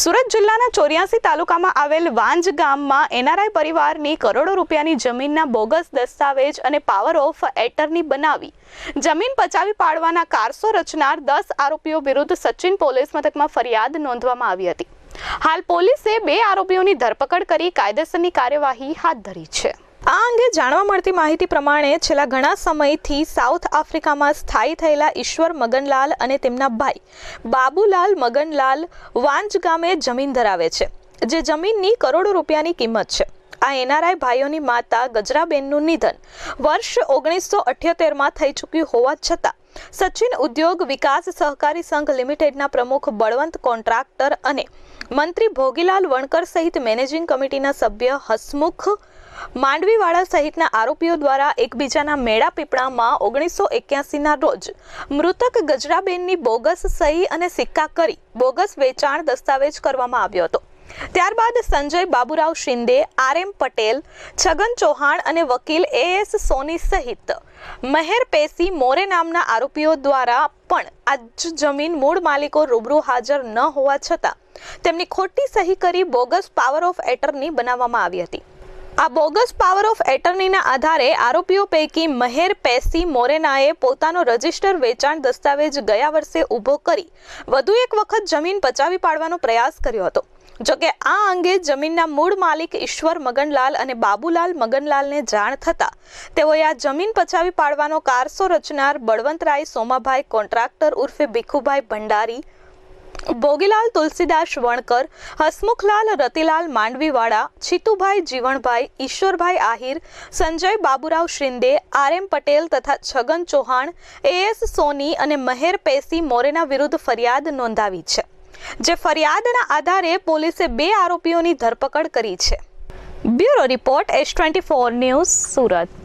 સુરત જિલ્લાના ચોર્યાસી તાલુકામાં આવેલ વાંજ ગામમાં એનઆરઆઈ પરિવારની કરોડો રૂપિયાની જમીનના બોગસ દસ્તાવેજ અને પાવર ઓફ એટર્ની બનાવી. જમીન પચાવી પાડવાના કારસો રચનાર દસ આરોપીઓ વિરુદ્ધ સચિન પોલીસ મથકમાં ફરિયાદ નોંધવામાં આવી હતી. હાલ પોલીસે બે આરોપીઓની ધરપકડ કરી કાયદેસરની કાર્યવાહી હાથ ધરી છે. આ અંગે જાણવા મળતી માહિતી પ્રમાણે છેલ્લા ઘણા સમયથી સાઉથ આફ્રિકામાં સ્થાયી થયેલા ઈશ્વર મગનલાલ અને તેમના ભાઈ બાબુલાલ મગનલાલ વાંજ ગામે જમીન ધરાવે છે, જે જમીનની કરોડો રૂપિયાની કિંમત છે. આ એનઆરઆઈ ભાઈઓની માતા ગજરાબેનનું નિધન વર્ષ ઓગણીસો અઠ્યોતેરમાં થઈ ચૂક્યું હોવા છતાં સચિન ઉદ્યોગ વિકાસ સહકારી સંઘ લિમિટેડના પ્રમુખ બળવંત કોન્ટ્રાક્ટર અને મંત્રી ભોગીલાલ વણકર સહિત મેનેજિંગ કમિટીના સભ્ય હસમુખ માંડવીવાળા સહિતના આરોપીઓ દ્વારા એકબીજાના મેળા પીપળામાં ઓગણીસો એક્યાસીના રોજ મૃતક ગજરાબેનની બોગસ સહી અને સિક્કા કરી બોગસ વેચાણ દસ્તાવેજ કરવામાં આવ્યો હતો. ત્યારબાદ સંજય બાબુરાવ શિંદે, આર એમ પટેલ, છગન ચૌહાણ અને વકીલ એ એસ સોની સહિત મહેર પેસી મોરે નામના આરોપીઓ દ્વારા પણ આજ જમીન મૂળ માલિકો રૂબરૂ હાજર ન હોવા છતાં તેમની ખોટી સહી કરી બોગસ પાવર ઓફ એટર્ની બનાવવામાં આવી હતી. આ બોગસ પાવર ઓફ એટર્નીના આધારે આરોપીઓ પૈકી મહેર પેસી મોરેનાએ પોતાનો રજિસ્ટર વેચાણ દસ્તાવેજ ગયા વર્ષે ઊભો કરી વધુ એક વખત જમીન પચાવી પાડવાનો પ્રયાસ કર્યો હતો. જોકે આ અંગે જમીનના મૂળ માલિક ઈશ્વર મગનલાલ અને બાબુલાલ મગનલાલને જાણ થતાં તેઓએ આ જમીન પચાવી પાડવાનો કારસો રચનાર બળવંતરાય સોમાભાઈ કોન્ટ્રાક્ટર ઉર્ફે ભીખુભાઈ ભંડારી, ભોગીલાલ તુલસીદાસ વણકર, હસમુખલાલ રતિલાલ માંડવીવાળા, છીતુભાઈ જીવણભાઈ, ઈશ્વરભાઈ આહિર, સંજય બાબુરાવ શિંદે, આર એમ પટેલ તથા છગન ચૌહાણ એએસ સોની અને મહેર પેસી મોરેના વિરુદ્ધ ફરિયાદ નોંધાવી છે. જે ફરિયાદના આધારે પોલીસે બે આરોપીઓની ધરપકડ કરી છે. Bureau report S twenty four news Surat.